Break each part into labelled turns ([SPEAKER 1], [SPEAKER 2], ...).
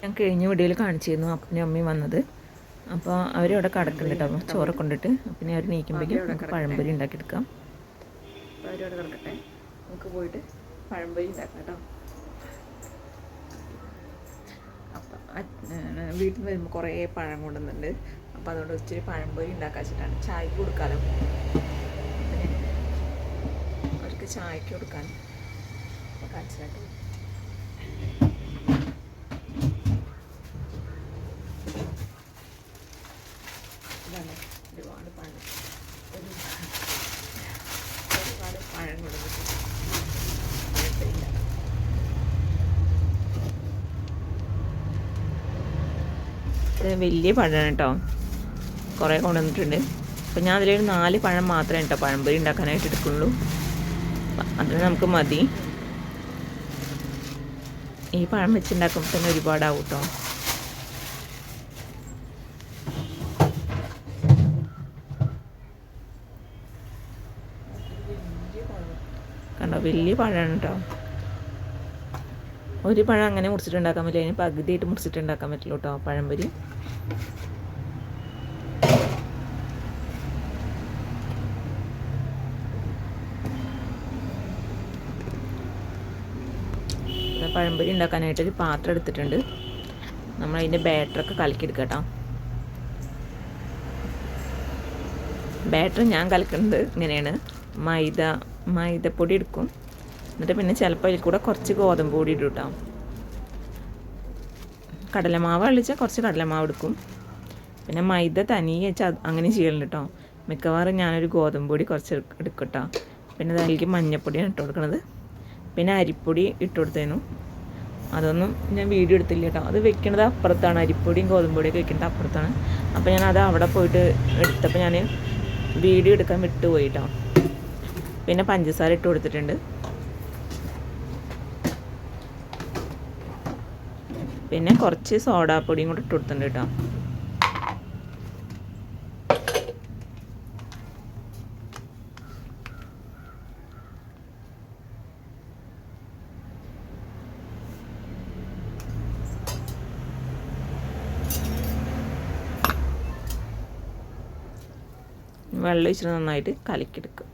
[SPEAKER 1] ഞാൻ കഴിഞ്ഞ വീഡിയോയിൽ കാണിച്ചിരുന്നു അപ്പനും അമ്മയും വന്നത്. അപ്പോൾ അവരവിടെ കിടക്കുന്നുണ്ട് കേട്ടോ. ചോറ് കൊണ്ടിട്ട് അപ്പനെ അവർ നീക്കുമ്പോഴേക്കും നമുക്ക് പഴംപൊരി ഉണ്ടാക്കിയെടുക്കാം.
[SPEAKER 2] അപ്പോൾ അവരവിടെ കിടക്കട്ടെ. നമുക്ക് പോയിട്ട് പഴംപൊരി ഉണ്ടാക്കാം കേട്ടോ. അപ്പം വീട്ടിൽ നിന്ന് വരുമ്പോൾ കുറേ പഴം കൊണ്ടുവന്നിട്ടുണ്ട്. അപ്പോൾ അതുകൊണ്ട് ഇച്ചിരി പഴംപൊരി ഉണ്ടാക്കാൻ വെച്ചിട്ടാണ്. ചായക്ക് കൊടുക്കാമല്ലോ അവർക്ക് ചായക്ക് കൊടുക്കാൻ കാണിച്ചിട്ട് ഇതാണ് ഒരുപാട് പഴം ഒരു ഒരുപാട് പഴം കൊടുത്തിട്ട് പഴംപൊരി ഉണ്ടാക്കാം
[SPEAKER 1] ഇത് വലിയ പഴമാണ് കേട്ടോ. കുറേ കൊണ്ടുവന്നിട്ടുണ്ട്. അപ്പോൾ ഞാൻ അതിലൊരു നാല് പഴം മാത്രമേ കേട്ടോ പഴംപൊരി ഉണ്ടാക്കാനായിട്ട് എടുക്കുള്ളൂ. അതിന് നമുക്ക് മതി. ഈ പഴം വെച്ചുണ്ടാക്കുമ്പോൾ തന്നെ ഒരുപാടാവും കേട്ടോ. കണ്ടോ വലിയ പഴമാണ് കേട്ടോ. ഒരു പഴം അങ്ങനെ മുറിച്ചിട്ടുണ്ടാക്കാൻ പറ്റില്ല. അതിന് പകുതിയായിട്ട് മുറിച്ചിട്ടുണ്ടാക്കാൻ പറ്റില്ല കേട്ടോ പഴംപൊരി. പഴംപൊരി ഉണ്ടാക്കാനായിട്ടൊരു പാത്രം എടുത്തിട്ടുണ്ട്. നമ്മൾ അതിന്റെ ബാറ്ററൊക്കെ കലക്കിയെടുക്കുക കേട്ടോ. ബാറ്റർ ഞാൻ കലക്കുന്നത് ഇങ്ങനെയാണ്. മൈദ മൈദപ്പൊടി എടുക്കും. എന്നിട്ട് പിന്നെ ചിലപ്പോൾ അതിൽ കൂടെ കുറച്ച് ഗോതമ്പ് കൂടി ഇടും കേട്ടോ കടലമാവ് അളിച്ചാൽ കുറച്ച് കടലമാവ് എടുക്കും. പിന്നെ മൈദ തനിയെ വെച്ചാൽ അങ്ങനെ ചെയ്യലുണ്ട് കേട്ടോ മിക്കവാറും ഞാനൊരു ഗോതമ്പ് പൊടി കുറച്ച് എടുക്കും കേട്ടോ പിന്നെ അതിലേക്ക് മഞ്ഞപ്പൊടിയാണ് ഇട്ട് കൊടുക്കുന്നത് പിന്നെ അരിപ്പൊടി ഇട്ട് കൊടുത്തേനു. അതൊന്നും ഞാൻ വീഡിയോ എടുത്തില്ല കേട്ടോ അത് വെക്കണത് അപ്പുറത്താണ്. അരിപ്പൊടിയും ഗോതമ്പ് പൊടിയൊക്കെ വെക്കേണ്ടത് അപ്പുറത്താണ്. അപ്പോൾ ഞാൻ അത് അവിടെ പോയിട്ട് എടുത്തപ്പോൾ ഞാൻ വീഡിയോ എടുക്കാൻ വിട്ടുപോയി കേട്ടോ പിന്നെ പഞ്ചസാര ഇട്ട് കൊടുത്തിട്ടുണ്ട്. പിന്നെ കുറച്ച് സോഡാപ്പൊടിയും കൂടെ ഇട്ട് കൊടുത്തിട്ടുണ്ട് കേട്ടോ. വെള്ളം ഇച്ചിരി നന്നായിട്ട് കലക്കിയെടുക്കും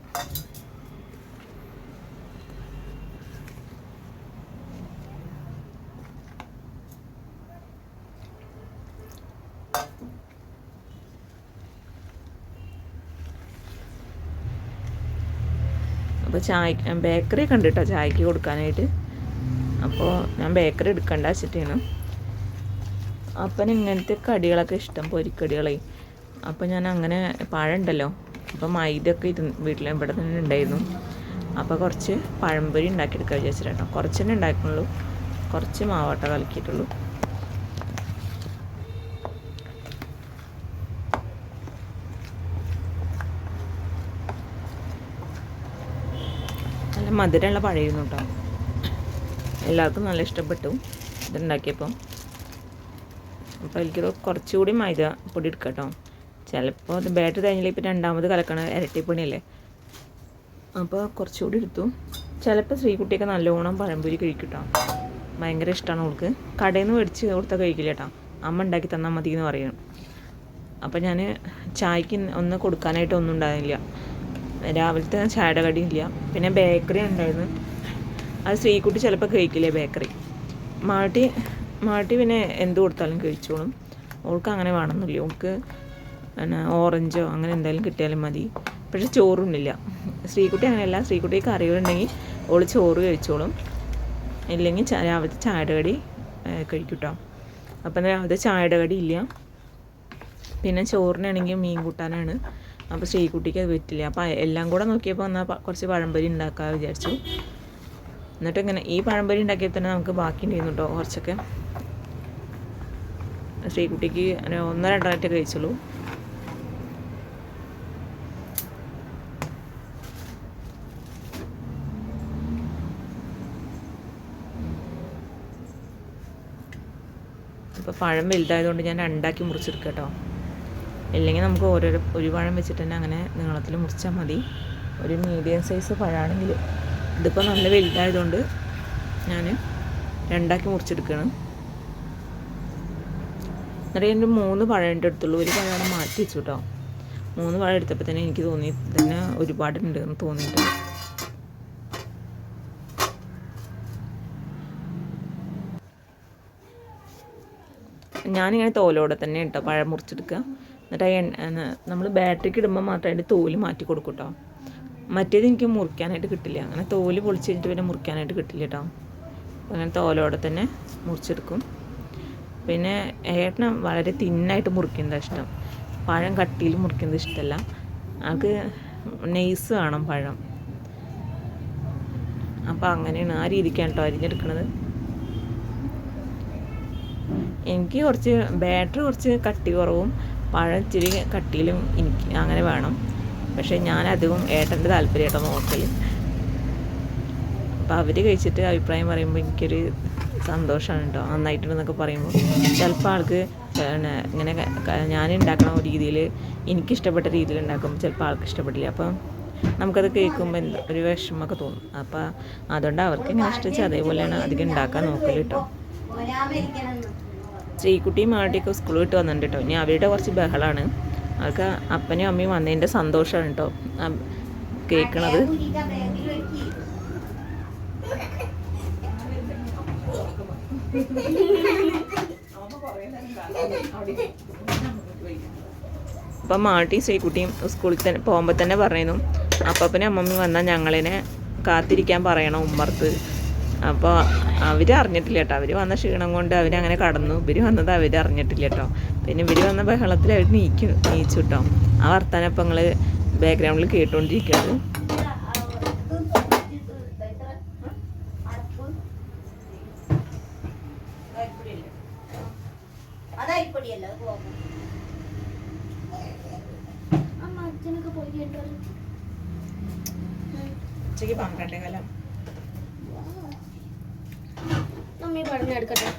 [SPEAKER 1] ചായ ബേക്കറി കണ്ടിട്ടോ ചായക്ക് കൊടുക്കാനായിട്ട്. അപ്പോൾ ഞാൻ ബേക്കറി എടുക്കണ്ട വെച്ചിട്ടാണ് അപ്പം ഇങ്ങനത്തെ കടികളൊക്കെ ഇഷ്ടം പൊരിക്കടികളെ. അപ്പോൾ ഞാൻ അങ്ങനെ പഴമുണ്ടല്ലോ അപ്പോൾ മൈദയൊക്കെ ഇരുന്ന് വീട്ടിൽ ഇവിടെ തന്നെ ഉണ്ടായിരുന്നു. അപ്പോൾ കുറച്ച് പഴംപൊരി ഉണ്ടാക്കിയെടുക്കാൻ വിചാരിച്ചിട്ട് കുറച്ച് തന്നെ ഉണ്ടാക്കുന്നുള്ളൂ കുറച്ച് മാവട്ട കലക്കിയിട്ടുള്ളൂ. മധുരമുള്ള പഴയിരുന്നു കേട്ടോ. എല്ലാവർക്കും നല്ല ഇഷ്ടപ്പെട്ടു. ഇതുണ്ടാക്കിയപ്പോൾ അപ്പോൾ എനിക്ക് കുറച്ചുകൂടി മൈദ പൊടി എടുക്കാം കേട്ടോ. ചിലപ്പോൾ അത് ബാറ്റർ കഴിഞ്ഞാൽ ഇപ്പോൾ രണ്ടാമത് കലക്കണ ഇരട്ടിപ്പണിയല്ലേ. അപ്പോൾ കുറച്ചുകൂടി എടുത്തു. ചിലപ്പോൾ ശ്രീകുട്ടിയൊക്കെ നല്ലോണം പഴംപൊരി കഴിക്കും കേട്ടോ. ഭയങ്കര ഇഷ്ടമാണ് അവൾക്ക്. കടയിൽ നിന്ന് മേടിച്ച് കൊടുത്താൽ കഴിക്കില്ല കേട്ടോ. അമ്മ ഉണ്ടാക്കി തന്നാൽ മതി എന്ന് പറയണം അപ്പോൾ ഞാൻ ചായക്ക് ഒന്ന് കൊടുക്കാനായിട്ട് ഒന്നും ഉണ്ടായിരുന്നില്ല. രാവിലത്തെ ചായയുടെ ഇല്ല പിന്നെ ബേക്കറി ഉണ്ടായിരുന്നു. അത് സ്ത്രീക്കുട്ടി ചിലപ്പോൾ കഴിക്കില്ലേ ബേക്കറി? മാട്ടി മാട്ടി പിന്നെ എന്ത് കൊടുത്താലും കഴിച്ചോളും. ഓൾക്ക് അങ്ങനെ വേണമെന്നില്ല ഓൾക്ക് പിന്നെ ഓറഞ്ചോ അങ്ങനെ എന്തായാലും കിട്ടിയാലും മതി. പക്ഷെ ചോറുണ്ടില്ല സ്ത്രീക്കുട്ടി അങ്ങനെയല്ല. സ്ത്രീക്കുട്ടി കറികളുണ്ടെങ്കിൽ ഓൾ ചോറ് കഴിച്ചോളും. ഇല്ലെങ്കിൽ രാവിലത്തെ ചായയുടെ കടി കഴിക്കും കേട്ടോ അപ്പം രാവിലത്തെ ചായയുടെ കടി ഇല്ല. പിന്നെ ചോറിനാണെങ്കിൽ മീൻ കൂട്ടാനാണ്. അപ്പോൾ ശ്രീകുട്ടിക്ക് അത് പറ്റില്ല. അപ്പോൾ എല്ലാം കൂടെ നോക്കിയപ്പോൾ എന്നാൽ കുറച്ച് പഴംപൊരി ഉണ്ടാക്കാൻ വിചാരിച്ചു. എന്നിട്ട് ഇങ്ങനെ ഈ പഴംപൊരി ഉണ്ടാക്കിയാൽ തന്നെ നമുക്ക് ബാക്കി ഉണ്ടായിരുന്നു കേട്ടോ കുറച്ചൊക്കെ. ശ്രീകുട്ടിക്ക് ഒന്നോ രണ്ടായിട്ട് കഴിച്ചുള്ളൂ. അപ്പോൾ പഴം വലുതായതുകൊണ്ട് ഞാൻ രണ്ടാക്കി മുറിച്ചെടുക്കാം കേട്ടോ ഇല്ലെങ്കിൽ നമുക്ക് ഓരോരോ ഒരു പഴം വെച്ചിട്ട് തന്നെ അങ്ങനെ നീളത്തിൽ മുറിച്ചാൽ മതി. ഒരു മീഡിയം സൈസ് പഴമാണെങ്കിൽ ഇതിപ്പോൾ നല്ല വലുതായതുകൊണ്ട് ഞാൻ രണ്ടാക്കി മുറിച്ചെടുക്കുകയാണ്. എന്നിട്ട് എന്റെ മൂന്ന് പഴം എന്റെ അടുത്തുള്ളൂ. ഒരു പഴം മാറ്റി വെച്ചു കേട്ടോ. മൂന്ന് പഴം എടുത്തപ്പോൾ തന്നെ എനിക്ക് തോന്നി തന്നെ ഒരുപാടുണ്ട് എന്ന് തോന്നിയിട്ട് ഞാനിങ്ങനെ തോലോടെ തന്നെ കേട്ടോ പഴം മുറിച്ചെടുക്കുക. എന്നിട്ട് ആ നമ്മൾ ബാറ്ററിക്ക് ഇടുമ്പോൾ മാത്രം അതിന്റെ തോൽ മാറ്റി കൊടുക്കും കേട്ടോ മറ്റേത് എനിക്ക് മുറിക്കാനായിട്ട് കിട്ടില്ല. അങ്ങനെ തോൽ പൊളിച്ച് കഴിഞ്ഞിട്ട് പിന്നെ മുറിക്കാനായിട്ട് കിട്ടില്ല കേട്ടോ അങ്ങനെ തോലോടെ തന്നെ മുറിച്ചെടുക്കും. പിന്നെ ഏട്ടന് വളരെ തിന്നായിട്ട് മുറിക്കുന്നത് ഇഷ്ടം. പഴം കട്ടിയിൽ മുറിക്കുന്നത് ഇഷ്ടമല്ല ആൾക്ക് നെയ്സ് വേണം പഴം. അപ്പോൾ അങ്ങനെയാണ് ആ രീതിക്കാണ് കേട്ടോ അരിഞ്ഞെടുക്കുന്നത് എനിക്ക് കുറച്ച് ബാറ്ററി കുറച്ച് കട്ടി കുറവും പഴം കട്ടിയിലും എനിക്ക് അങ്ങനെ വേണം. പക്ഷേ ഞാൻ അധികം ഏട്ടന്റെ താല്പര്യം ഏട്ടൻ നോക്കൽ അപ്പോൾ അവർ കഴിച്ചിട്ട് അഭിപ്രായം പറയുമ്പോൾ എനിക്കൊരു സന്തോഷമാണ് കേട്ടോ നന്നായിട്ടുണ്ടെന്നൊക്കെ പറയുമ്പോൾ ചിലപ്പോൾ ആൾക്ക് പിന്നെ ഇങ്ങനെ ഞാൻ ഉണ്ടാക്കണ രീതിയിൽ എനിക്കിഷ്ടപ്പെട്ട രീതിയിൽ ഉണ്ടാക്കുമ്പോൾ ചിലപ്പോൾ ആൾക്ക് ഇഷ്ടപ്പെട്ടില്ല അപ്പം നമുക്കത് കേൾക്കുമ്പോൾ എന്താ ഒരു വിഷമമൊക്കെ തോന്നും. അപ്പോൾ അതുകൊണ്ട് അവർക്ക് ഇങ്ങനെ ഇഷ്ടിച്ച് അതേപോലെയാണ് അധികം ഉണ്ടാക്കാൻ നോക്കൽ കേട്ടോ. ശ്രീകുട്ടിയും മാട്ടിയൊക്കെ സ്കൂൾ വിട്ട് വന്നിട്ടുണ്ട് കേട്ടോ ഇനി അവരുടെ കുറച്ച് ബഹളമാണ് അവർക്ക് അപ്പനും അമ്മയും വന്നതിന്റെ സന്തോഷമാണ് കേട്ടോ കേൾക്കണത് അപ്പം മാട്ടി ശ്രീകുട്ടിയും സ്കൂളിൽ തന്നെ പോകുമ്പോൾ തന്നെ പറയുന്നു അപ്പനും അമ്മമ്മയും വന്നാൽ ഞങ്ങളിനെ കാത്തിരിക്കാൻ പറയണം ഉമ്മർത്ത് അപ്പോൾ അവർ അറിഞ്ഞിട്ടില്ല കേട്ടോ. അവർ വന്ന ക്ഷീണം കൊണ്ട് അവരങ്ങനെ കടന്നു. ഇവർ വന്നത് അവർ അറിഞ്ഞിട്ടില്ല കേട്ടോ. പിന്നെ ഇവർ വന്ന ബഹളത്തിൽ അവർ നീക്കി നീച്ചു കേട്ടോ. ആ വർത്താനം ഇപ്പം നിങ്ങൾ ബാക്ക്ഗ്രൗണ്ടിൽ കേട്ടുകൊണ്ടിരിക്കുന്നത് ഉച്ചയ്ക്ക് പന്ത്രണ്ടേ കാലം
[SPEAKER 3] നമ്മീ പറഞ്ഞെടുക്കട്ടെ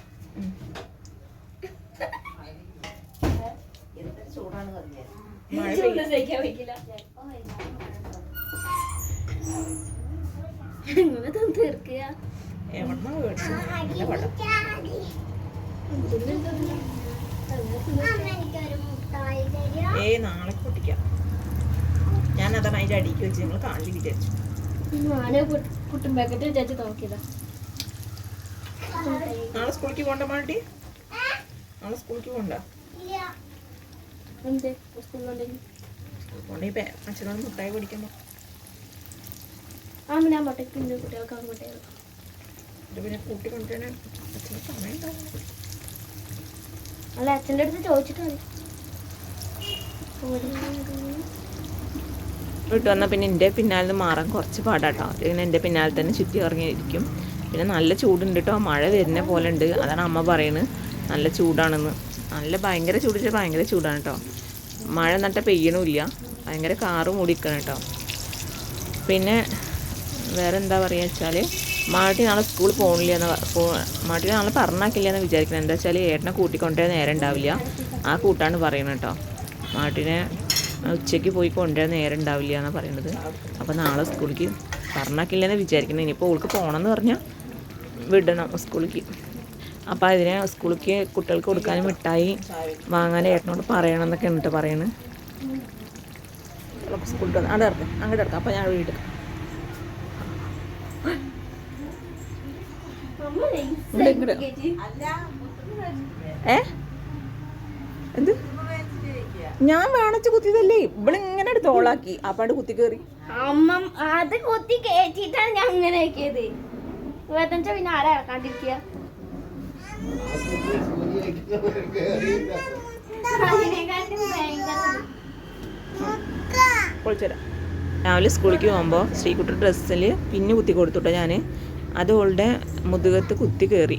[SPEAKER 3] തീർക്കുക.
[SPEAKER 1] എവിടുന്ന ഏയ് നാളെ പൊട്ടിക്കാം. ഞാൻ അതാണ് അതിന്റെ അടിക്ക് വെച്ച് നിങ്ങൾ കാണിച്ച് വിചാരിച്ചു.
[SPEAKER 3] ഞാൻ കുട്ടും പാക്കറ്റ് വിചാരിച്ച് നോക്കിയതാ
[SPEAKER 1] നാളെ സ്കൂളിലേക്ക് പോകണ്ട മാട്ടി നാളെ സ്കൂളിലേക്ക് പോകണ്ട അച്ഛനോട് മുട്ടായി പഠിക്കുമ്പോ
[SPEAKER 3] ആ മുട്ടയ്ക്ക് ഉണ്ട് കുട്ടികൾക്ക്
[SPEAKER 1] ഇത് പിന്നെ കൂട്ടി കൊണ്ടുവരാൻ അച്ഛന് സമയം ഉണ്ടാവില്ല
[SPEAKER 3] അല്ല അച്ഛന്റെ അടുത്ത് ചോദിച്ചിട്ട് മതി.
[SPEAKER 1] വന്നാൽ പിന്നെ എന്റെ പിന്നാലെ നിന്ന് മാറാൻ കുറച്ച് പാടാട്ടോ. ഇങ്ങനെ എന്റെ പിന്നാലെ തന്നെ ചുറ്റി ഇറങ്ങിയിരിക്കും. പിന്നെ നല്ല ചൂടുണ്ട് കേട്ടോ മഴ വരുന്ന പോലെ ഉണ്ട് അതാണ് അമ്മ പറയുന്നത് നല്ല ചൂടാണെന്ന്. നല്ല ഭയങ്കര ചൂട് വെച്ചാൽ ഭയങ്കര ചൂടാണ് കേട്ടോ മഴ നട്ട പെയ്യണമില്ല ഭയങ്കര കാറ് മൂടിക്കണം കേട്ടോ പിന്നെ വേറെ എന്താ പറയുക വെച്ചാൽ മാട്ടി നാളെ സ്കൂളിൽ പോകണില്ല എന്ന് മാട്ടി നാളെ പറഞ്ഞാക്കില്ല എന്ന് വിചാരിക്കുന്നത് എന്താ വെച്ചാൽ ഏട്ടനെ കൂട്ടിക്കൊണ്ടുവരാൻ നേരം ഉണ്ടാവില്ല. ആ കൂട്ടാണ് പറയുന്നത് കേട്ടോ മാട്ടിനെ ഉച്ചയ്ക്ക് പോയി കൊണ്ടുവരാൻ നേരം ഉണ്ടാവില്ല എന്നാണ് പറയുന്നത് അപ്പോൾ നാളെ സ്കൂളിലേക്ക് പറഞ്ഞാക്കില്ലെന്ന് വിചാരിക്കുന്നത് ഇനിയിപ്പോൾ ഓൾക്ക് പോകണമെന്ന് പറഞ്ഞാൽ വിടണം സ്കൂളിലേക്ക്. അപ്പോൾ അതിനെ സ്കൂളിലേക്ക് കുട്ടികൾക്ക് കൊടുക്കാൻ മിഠായി വാങ്ങാൻ ഏട്ടനോട് പറയണം എന്നൊക്കെ ഉണ്ട് പറയുന്നത് സ്കൂളിൽ അവിടെ ഇറക്കാം അങ്ങോട്ട് ഇറക്കാം അപ്പോൾ ഞാൻ വീട് ഇങ്ങോട്ട് ഇങ്ങോട്ട് ഏ? എന്ത്? ഞാൻ വേണച്ച് കുത്തിയതല്ലേ? ഇവളിങ്ങനെ എടുത്ത് ഓളാക്കി. അപ്പാണ്ട് കുത്തി കയറി
[SPEAKER 3] അമ്മ അത് കുത്തി കയറ്റിട്ടാണ് ഞാൻ അങ്ങനെ ആക്കിയത്. ഇരുപത്തഞ്ച പിന്നെ ആരാ ഇറക്കാണ്ടിരിക്കുക?
[SPEAKER 1] രാവിലെ സ്കൂളിലേക്ക് പോകുമ്പോൾ ശ്രീകുട്ടി ഡ്രസ്സിൽ പിന്നെ കുത്തി കൊടുത്തുട്ടോ ഞാൻ. അത് ഓളുടെ മുതുകത്ത് കുത്തി കയറി.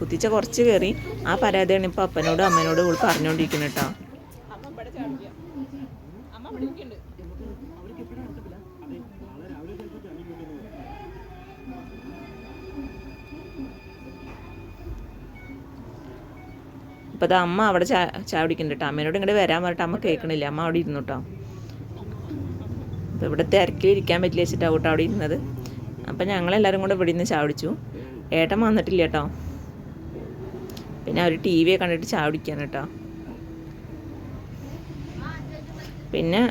[SPEAKER 1] കുത്തിച്ച കുറച്ച് കയറി. ആ പരാതിയാണ് ഇപ്പോൾ അപ്പനോടും അമ്മനോടും ഇവൾ പറഞ്ഞുകൊണ്ടിരിക്കുന്നത് കേട്ടോ. അപ്പോൾ അത് അമ്മ അവിടെ ചാ ചാവിടിക്കുന്നുണ്ട് കേട്ടോ അമ്മേനോട് ഇങ്ങോട്ട് വരാൻ പറഞ്ഞിട്ട് അമ്മ കേൾക്കണില്ല. അമ്മ അവിടെ ഇരുന്നു കേട്ടോ അപ്പോൾ ഇവിടെ തിരക്കിലിരിക്കാൻ പറ്റില്ല വെച്ചിട്ടാണ് കേട്ടോ അവിടെ ഇരുന്നത്. അപ്പം ഞങ്ങളെല്ലാവരും കൂടെ ഇവിടെ നിന്ന് ചാവിടിച്ചു ഏട്ടൻ വന്നിട്ടില്ല കേട്ടോ പിന്നെ അവർ ടി വിയെ കണ്ടിട്ട് ചാവിടിക്കാണ് കേട്ടോ പിന്നെ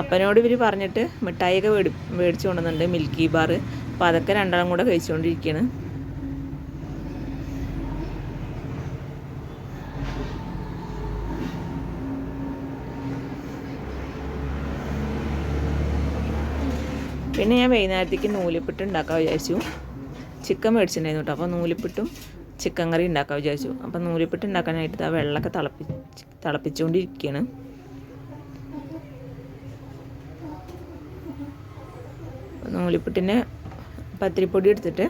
[SPEAKER 1] അപ്പനോട് ഇവർ പറഞ്ഞിട്ട് മിഠായിയൊക്കെ മേടിച്ചു കൊണ്ടുവന്നുണ്ട് മിൽക്കി ബാർ അപ്പോൾ അതൊക്കെ രണ്ടാളും കൂടെ കഴിച്ചുകൊണ്ടിരിക്കുകയാണ് പിന്നെ ഞാൻ വൈകുന്നേരത്തേക്ക് നൂലിപ്പിട്ട് ഉണ്ടാക്കാൻ വിചാരിച്ചു. ചിക്കൻ മേടിച്ചിട്ടുണ്ടായിരുന്നു കേട്ടോ. അപ്പോൾ നൂലിപ്പിട്ടും ചിക്കൻ കറി ഉണ്ടാക്കാൻ വിചാരിച്ചു. അപ്പോൾ നൂലിപ്പിട്ട് ഉണ്ടാക്കാനായിട്ട് ആ വെള്ളമൊക്കെ തിളപ്പി തിളപ്പിച്ചുകൊണ്ടിരിക്കുകയാണ് നൂലിപ്പിട്ടിന് പത്തിരിപ്പൊടി എടുത്തിട്ട്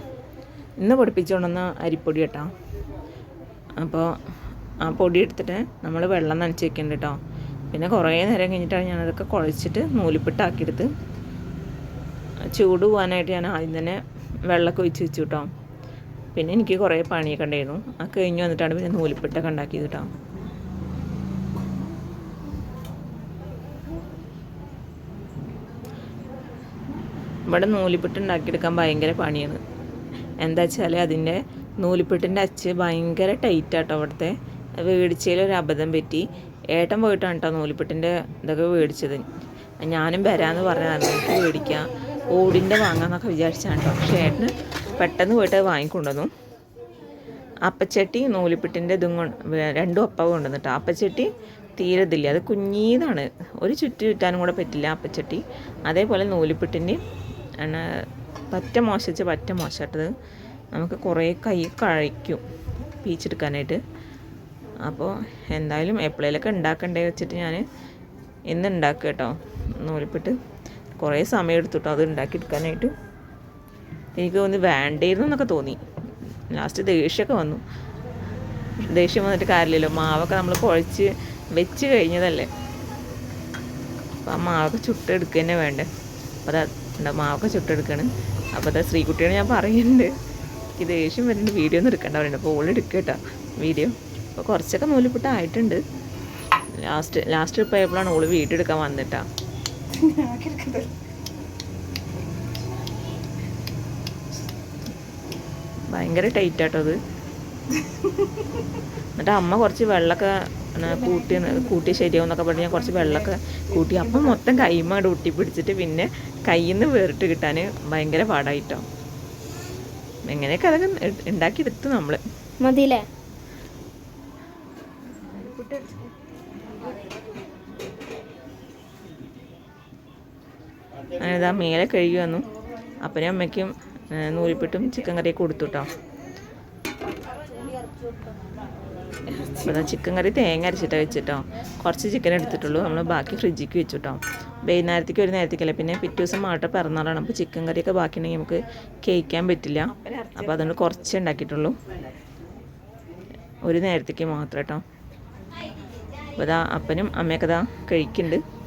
[SPEAKER 1] ഇന്ന് പൊടിപ്പിച്ചുകൊണ്ടുവന്ന അരിപ്പൊടി കേട്ടോ. അപ്പോൾ ആ പൊടി എടുത്തിട്ട് നമ്മൾ വെള്ളം നനച്ച് വെക്കുന്നുണ്ട് കേട്ടോ. പിന്നെ കുറേ നേരം കഴിഞ്ഞിട്ടാണ് ഞാനതൊക്കെ കുഴച്ചിട്ട് നൂലിപ്പിട്ടാക്കിയെടുത്ത് ചൂട് പോകാനായിട്ട് ഞാൻ ആദ്യം തന്നെ വെള്ളമൊക്കെ ഒഴിച്ച് വെച്ചു കേട്ടോ പിന്നെ എനിക്ക് കുറേ പണിയൊക്കെ ഉണ്ടായിരുന്നു. ആ കഴിഞ്ഞ് വന്നിട്ടാണ് പിന്നെ നൂലിപ്പിട്ടൊക്കെ ഉണ്ടാക്കിയത് കേട്ടോ ഇവിടെ നൂലിപ്പിട്ട് ഉണ്ടാക്കിയെടുക്കാൻ ഭയങ്കര പണിയാണ്. എന്താ വെച്ചാൽ അതിന്റെ നൂലിപ്പിട്ടിന്റെ അച്ച് ഭയങ്കര ടൈറ്റ് ആട്ടോ അവിടുത്തെ. മേടിച്ചതിൽ ഒരു അബദ്ധം പറ്റി. ഏട്ടൻ പോയിട്ടാണ് കേട്ടോ നൂലിപ്പിട്ടിന്റെ ഇതൊക്കെ മേടിച്ചത് ഞാനും വരാമെന്ന് പറഞ്ഞാൽ എനിക്ക് മേടിക്കാം ഓടിന്റെ വാങ്ങാമെന്നൊക്കെ വിചാരിച്ചാണ്. കേട്ടോ പക്ഷേ ഏട്ടന് പെട്ടെന്ന് പോയിട്ട് വാങ്ങിക്കൊണ്ടുവന്നു. അപ്പച്ചട്ടി നൂലിപ്പിട്ടിന്റെ ഇതും കൊണ്ട് രണ്ടും രണ്ടും കൊണ്ടുവന്നു കേട്ടോ അപ്പച്ചട്ടി തീരത്തില്ല അത് കുഞ്ഞീതാണ്. ഒരു ചുറ്റി ചുറ്റാനും കൂടെ പറ്റില്ല അപ്പച്ചട്ടി. അതേപോലെ നൂലിപ്പിട്ടിന്റെ പറ്റ മോശിച്ച് പറ്റ മോശമായിട്ടത് നമുക്ക് കുറേ കൈ കഴിക്കും പീച്ചെടുക്കാനായിട്ട്. അപ്പോൾ എന്തായാലും എപ്പോഴേലൊക്കെ ഉണ്ടാക്കണ്ടേ വെച്ചിട്ട് ഞാൻ ഇന്ന് ഉണ്ടാക്കുക കേട്ടോ. നൂലിപ്പിട്ട് കുറേ സമയം എടുത്തു കേട്ടോ അത് ഉണ്ടാക്കിയെടുക്കാനായിട്ട്. എനിക്ക് ഒന്ന് വേണ്ടിയിരുന്നു എന്നൊക്കെ തോന്നി. ലാസ്റ്റ് ദേഷ്യമൊക്കെ വന്നു. ദേഷ്യം വന്നിട്ട് കാര്യമില്ലല്ലോ. മാവൊക്കെ നമ്മൾ കുഴച്ച് വെച്ച് കഴിഞ്ഞതല്ലേ? അപ്പോൾ ആ മാവൊക്കെ ചുട്ടെടുക്കുക തന്നെ വേണ്ടേ? അപ്പോൾ അതാ എന്താ മാവൊക്കെ ചുട്ടെടുക്കണം. അപ്പോൾ അതാ ശ്രീകുട്ടിയോട് ഞാൻ പറയുന്നുണ്ട്. എനിക്ക് ദേഷ്യം വരുന്നുണ്ട്. വീഡിയോ ഒന്നും എടുക്കണ്ട പറയുന്നുണ്ട്. അപ്പോൾ ഓൾ എടുക്കുക കേട്ടോ വീഡിയോ. അപ്പോൾ കുറച്ചൊക്കെ നൂലിപ്പിട്ട് ആയിട്ടുണ്ട് ലാസ്റ്റ് ലാസ്റ്റ് ട്രിപ്പ് ആയപ്പോഴാണ് ഓൾ വീഡിയോ എടുക്കാൻ വന്നിട്ടാ ഭയങ്കര ടൈറ്റ് ആട്ടോ അത്. എന്നിട്ട് അമ്മ കുറച്ച് വെള്ളമൊക്കെ കൂട്ടി കൂട്ടി ശരിയാവുന്നൊക്കെ പറഞ്ഞ് ഞാൻ കുറച്ച് വെള്ളമൊക്കെ കൂട്ടി. അപ്പം മൊത്തം കൈമ ഊട്ടി പിടിച്ചിട്ട് പിന്നെ കയ്യിൽ നിന്ന് വേറിട്ട് കിട്ടാൻ ഭയങ്കര പാടായിട്ടോ. എങ്ങനെയൊക്കെ അതൊക്കെ ഉണ്ടാക്കിയെടുത്തു നമ്മൾ
[SPEAKER 3] മതിയില്ലേ?
[SPEAKER 1] ഇതാ മേലെ കഴുകി വന്നു. അപ്പനും അമ്മയ്ക്കും നൂലിപ്പിട്ടും ചിക്കൻ കറിയും കൊടുത്തു കേട്ടോ അപ്പോൾ ഇതാ ചിക്കൻ കറി തേങ്ങ അരച്ചിട്ടാണ് വെച്ചിട്ടോ കുറച്ച് ചിക്കൻ എടുത്തിട്ടുള്ളൂ. നമ്മൾ ബാക്കി ഫ്രിഡ്ജിക്ക് വെച്ചിട്ടോ വൈകുന്നേരത്തേക്ക് ഒരു നേരത്തേക്കല്ല. പിന്നെ പിറ്റേ ദിവസം മാട്ട പിറന്നാളാണ്. അപ്പോൾ ചിക്കൻ കറിയൊക്കെ ബാക്കിയുണ്ടെങ്കിൽ നമുക്ക് കേൾക്കാൻ പറ്റില്ല. അപ്പോൾ അതുകൊണ്ട് കുറച്ച് ഉണ്ടാക്കിയിട്ടുള്ളൂ. ഒരു നേരത്തേക്ക് മാത്രം കേട്ടോ അപ്പോൾ അതാ അപ്പനും അമ്മയൊക്കെ ഇതാ കഴിക്കുന്നുണ്ട്.